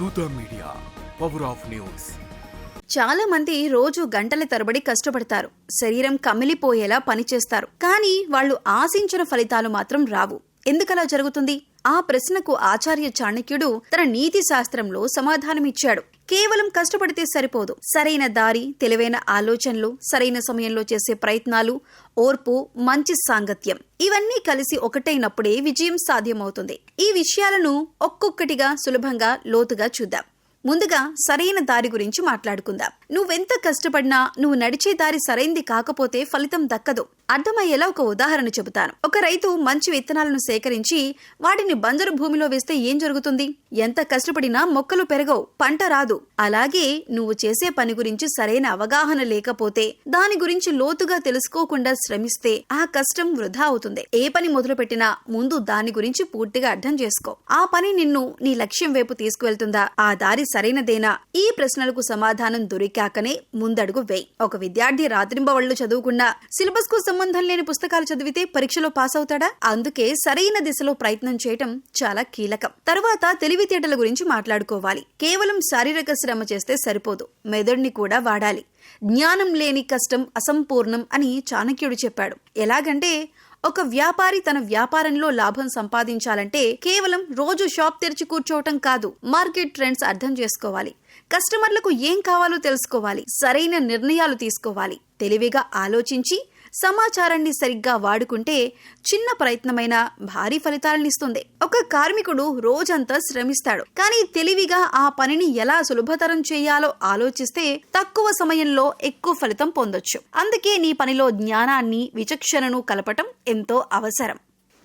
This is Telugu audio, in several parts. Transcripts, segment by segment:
దూత మీడియా పవర్ ఆఫ్ న్యూస్ చాలా మంది రోజు గంటల తరబడి కష్టపడతారు. శరీరం కమిలిపోయేలా పనిచేస్తారు. కానీ వాళ్ళు ఆశించిన ఫలితాలు మాత్రం రావు. ఎందుకలా జరుగుతుంది? ఆ ప్రశ్నకు ఆచార్య చాణక్యుడు తన నీతి శాస్త్రంలో సమాధానమిచ్చాడు. కేవలం కష్టపడితే సరిపోదు. సరైన దారి తెలివైన ఆలోచనలు సరైన సమయంలో చేసే ప్రయత్నాలు ఓర్పు మంచి సాంగత్యం. ఇవన్నీ కలిసి ఒకటైనప్పుడే విజయం సాధ్యమవుతుంది. ఈ విషయాలను ఒక్కొక్కటిగా సులభంగా లోతుగా చూద్దాం. ముందుగా సరైన దారి గురించి మాట్లాడుకుందాం. నువ్వెంత కష్టపడినా నువ్వు నడిచే దారి సరైంది కాకపోతే ఫలితం దక్కదు. అర్థమయ్యేలా ఒక ఉదాహరణ చెబుతాను. ఒక రైతు మంచి విత్తనాలను సేకరించి వాటిని బంజరు భూమిలో వేస్తే ఏం జరుగుతుంది? ఎంత కష్టపడినా మొక్కలు పెరగవు పంట రాదు. అలాగే నువ్వు చేసే పని గురించి సరైన అవగాహన లేకపోతే దాని గురించి లోతుగా తెలుసుకోకుండా శ్రమిస్తే ఆ కష్టం వృధా అవుతుంది. ఏ పని మొదలు పెట్టినా ముందు దాని గురించి పూర్తిగా అర్థం చేసుకో. ఆ పని నిన్ను నీ లక్ష్యం వైపు తీసుకువెళ్తుందా? ఆ దారి సరైనదేనా? ఈ ప్రశ్నలకు సమాధానం దొరికాకనే ముందడుగు వేయి. ఒక విద్యార్థి రాత్రింబవళ్ళు చదువుకున్నా సిలబస్ కోసం సంబంధం లేని పుస్తకాలు చదివితే పరీక్షలో పాస్ అవుతాడా? అందుకే సరైన దిశలో ప్రయత్నం చేయటం చాలా కీలకం. తర్వాత తెలివితేటల గురించి మాట్లాడుకోవాలి. కేవలం శారీరక శ్రమ చేస్తే సరిపోదు. మెదడుని కూడా వాడాలి. జ్ఞానం లేని కష్టం అసంపూర్ణం అని చాణక్యుడు చెప్పాడు. ఎలాగంటే ఒక వ్యాపారి తన వ్యాపారంలో లాభం సంపాదించాలంటే కేవలం రోజు షాప్ తెరిచి కూర్చోవటం కాదు మార్కెట్ ట్రెండ్స్ అర్థం చేసుకోవాలి. కస్టమర్లకు ఏం కావాలో తెలుసుకోవాలి. సరైన నిర్ణయాలు తీసుకోవాలి. తెలివిగా ఆలోచించి సమాచారాన్ని సరిగ్గా వాడుకుంటే చిన్న ప్రయత్నమైన భారీ ఫలితాలనిస్తుంది. ఒక కార్మికుడు రోజంతా శ్రమిస్తాడు. కానీ తెలివిగా ఆ పనిని ఎలా సులభతరం చేయాలో ఆలోచిస్తే తక్కువ సమయంలో ఎక్కువ ఫలితం పొందొచ్చు. అందుకే నీ పనిలో జ్ఞానాన్ని విచక్షణను కలపటం ఎంతో అవసరం.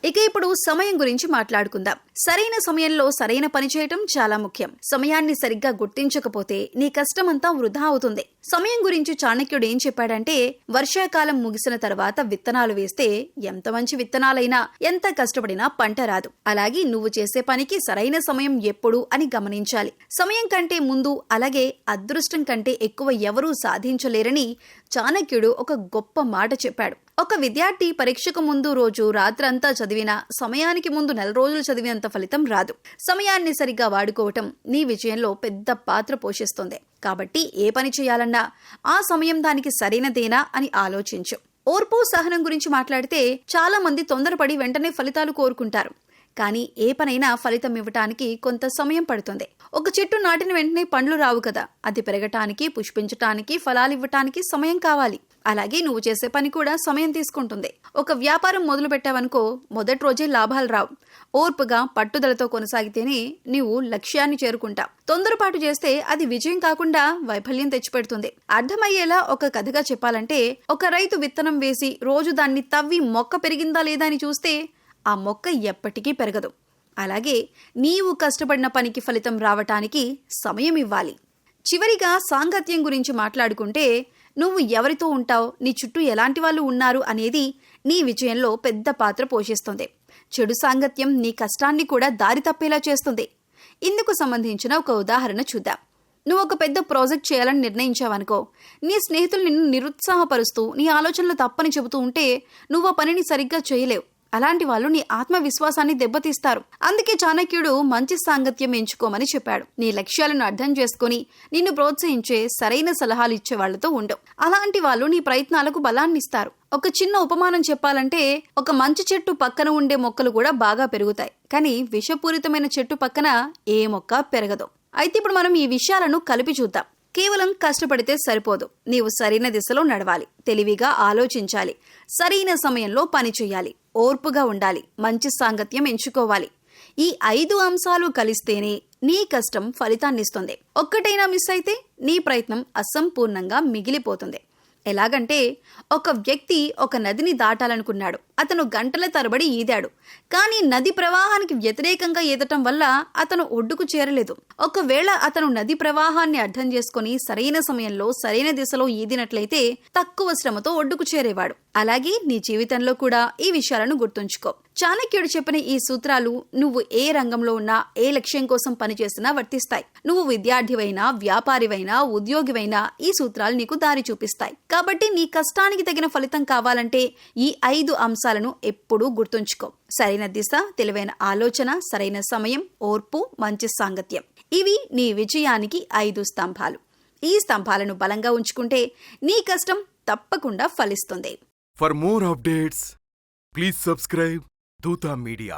ఇక ఇప్పుడు సమయం గురించి మాట్లాడుకుందాం. సరైన సమయంలో సరైన పని చేయటం చాలా ముఖ్యం. సమయాన్ని సరిగ్గా గుర్తించకపోతే నీ కష్టమంతా వృధా అవుతుంది. సమయం గురించి చాణక్యుడు ఏం చెప్పాడంటే వర్షాకాలం ముగిసిన తర్వాత విత్తనాలు వేస్తే ఎంత మంచి విత్తనాలైనా ఎంత కష్టపడినా పంట రాదు. అలాగే నువ్వు చేసే పనికి సరైన సమయం ఎప్పుడు అని గమనించాలి. సమయం కంటే ముందు అలాగే అదృష్టం కంటే ఎక్కువ ఎవరూ సాధించలేరని చాణక్యుడు ఒక గొప్ప మాట చెప్పాడు. ఒక విద్యార్థి పరీక్షకు ముందు రోజు రాత్రంతా చదివినా సమయానికి ముందు నెల రోజులు చదివినంత ఫలితం రాదు. సమయాన్ని సరిగ్గా వాడుకోవటం నీ విజయంలో పెద్ద పాత్ర పోషిస్తుంది. కాబట్టి ఏ పని చేయాలన్నా ఆ సమయం దానికి సరైనదేనా అని ఆలోచించు. ఓర్పు సహనం గురించి మాట్లాడితే చాలా మంది తొందరపడి వెంటనే ఫలితాలు కోరుకుంటారు. కానీ ఏ పనైనా ఫలితం ఇవ్వటానికి కొంత సమయం పడుతుంది. ఒక చెట్టు నాటిన వెంటనే పండ్లు రావు కదా. అది పెరగటానికి పుష్పించటానికి ఫలాలు ఇవ్వటానికి సమయం కావాలి. అలాగే నువ్వు చేసే పని కూడా సమయం తీసుకుంటుంది. ఒక వ్యాపారం మొదలు పెట్టావనుకో మొదటి రోజే లాభాలు రావు. ఓర్పుగా పట్టుదలతో కొనసాగితేనే నీవు లక్ష్యాన్ని చేరుకుంటావు. తొందరపాటు చేస్తే అది విజయం కాకుండా వైఫల్యం తెచ్చిపెడుతుంది. అర్థమయ్యేలా ఒక కథగా చెప్పాలంటే ఒక రైతు విత్తనం వేసి రోజు దాన్ని తవ్వి మొక్క పెరిగిందా లేదా అని చూస్తే ఆ మొక్క ఎప్పటికీ పెరగదు. అలాగే నీవు కష్టపడిన పనికి ఫలితం రావటానికి సమయం ఇవ్వాలి. చివరిగా సాంగత్యం గురించి మాట్లాడుకుంటే నువ్వు ఎవరితో ఉంటావు? నీ చుట్టూ ఎలాంటి వాళ్ళు ఉన్నారు? అనేది నీ విజయంలో పెద్ద పాత్ర పోషిస్తుంది. చెడు సాంగత్యం నీ కష్టాన్ని కూడా దారి తప్పేలా చేస్తుంది. ఇందుకు సంబంధించిన ఒక ఉదాహరణ చూద్దాం. నువ్వు ఒక పెద్ద ప్రాజెక్ట్ చేయాలని నిర్ణయించావనుకో. నీ స్నేహితులు నిన్ను నిరుత్సాహపరుస్తూ నీ ఆలోచనలు తప్పని చెబుతూ ఉంటే నువ్వు ఆ పనిని సరిగ్గా చేయలేవు. అలాంటి వాళ్ళు నీ ఆత్మవిశ్వాసాన్ని దెబ్బతీస్తారు. అందుకే చాణక్యుడు మంచి సాంగత్యం ఎంచుకోమని చెప్పాడు. నీ లక్ష్యాలను అర్థం చేసుకుని నిన్ను ప్రోత్సహించే సరైన సలహాలు ఇచ్చే వాళ్ళతో ఉండవు అలాంటి వాళ్ళు నీ ప్రయత్నాలకు బలాన్ని ఇస్తారు. ఒక చిన్న ఉపమానం చెప్పాలంటే ఒక మంచి చెట్టు పక్కన ఉండే మొక్కలు కూడా బాగా పెరుగుతాయి. కానీ విషపూరితమైన చెట్టు పక్కన ఏ మొక్క పెరగదు. అయితే ఇప్పుడు మనం ఈ విషయాలను కలిపి చూద్దాం. కేవలం కష్టపడితే సరిపోదు. నీవు సరైన దిశలో నడవాలి. తెలివిగా ఆలోచించాలి. సరైన సమయంలో పని చేయాలి. ఓర్పుగా ఉండాలి మంచి సాంగత్యం ఎంచుకోవాలి. ఈ ఐదు అంశాలు కలిస్తేనే నీ కష్టం ఫలితాన్నిస్తుంది. ఒక్కటైనా మిస్ అయితే నీ ప్రయత్నం అసంపూర్ణంగా మిగిలిపోతుంది. ఎలాగంటే ఒక వ్యక్తి ఒక నదిని దాటాలనుకున్నాడు. అతను గంటల తరబడి ఈదాడు. కానీ నది ప్రవాహానికి వ్యతిరేకంగా ఈదటం వల్ల అతను ఒడ్డుకు చేరలేదు. ఒకవేళ అతను నది ప్రవాహాన్ని అర్థం చేసుకుని సరైన సమయంలో సరైన దిశలో ఈదినట్లయితే తక్కువ శ్రమతో ఒడ్డుకు చేరేవాడు. అలాగే నీ జీవితంలో కూడా ఈ విషయాలను గుర్తుంచుకో. చాణక్యుడు చెప్పిన ఈ సూత్రాలు నువ్వు ఏ రంగంలో ఉన్నా ఏ లక్ష్యం కోసం పనిచేసినా వర్తిస్తాయి. నువ్వు విద్యార్థివైనా వ్యాపారివైనా ఉద్యోగివైనా ఈ సూత్రాలు నీకు దారి చూపిస్తాయి. కాబట్టి నీ కష్టానికి తగిన ఫలితం కావాలంటే ఈ ఐదు అంశాలను ఎప్పుడూ గుర్తుంచుకో. సరైన దిశ తెలివైన ఆలోచన సరైన సమయం ఓర్పు మంచి సాంగత్యం. ఇవి నీ విజయానికి ఐదు స్తంభాలు. ఈ స్తంభాలను బలంగా ఉంచుకుంటే నీ కష్టం తప్పకుండా ఫలిస్తుంది. For more updates please subscribe Dootha media